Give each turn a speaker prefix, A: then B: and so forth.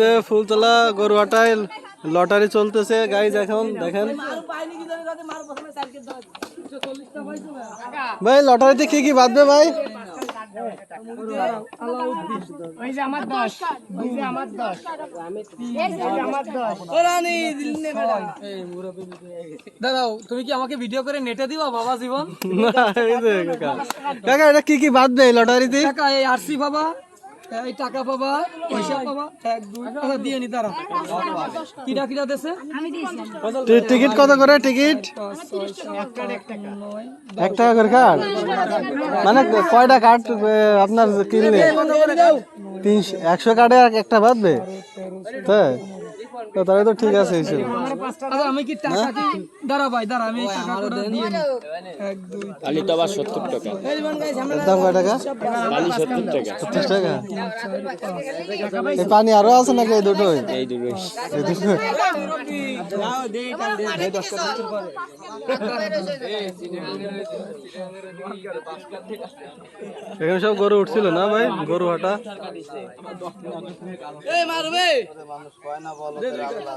A: যে ফুলতলা গরুয়াটায় লটারি চলতেছে। গাইজ এখন দেখেন। ভাই লটারিতে কি কি বাঁধবে ভাই?
B: দাদা তুমি কি আমাকে ভিডিও করে নেটে দিবা বাবা জীবন?
A: কাকা। এটা কি কি বাঁধবে লটারিতে?
B: এই আরসি পাবা এই টাকা পাবা পয়সা পাবা। এক দুই টাকা দিয়ে নি তারা কিটা কিটা দেশে
A: টিকিট কত করে টিকিট? এক টাকা করে কার্ড? মানে কয়টা কার্ড আপনার কিনলে? তিনশো একশো কার্ডে এক- একটা বাঁধবে? তাই? তো তাহলে তো ঠিক আছে হিসেবে
B: আচ্ছা আমি কি টাকা কি দাঁড়া ভাই দাঁড়া আমি টাকা করে দিয়ে নি এক দুই
C: কালি তো আবার সত্তর টাকা।
A: এর দাম কয় টাকা?
C: কালি সত্তর টাকা।
A: পঞ্চাশ টাকা? এই পানি আরও আছে নাকি এই দুটোই?
C: এই দুটো
A: এই দুটো এখানে সব গরু উঠছিল না ভাই? গরু হাটা? আল্লাহ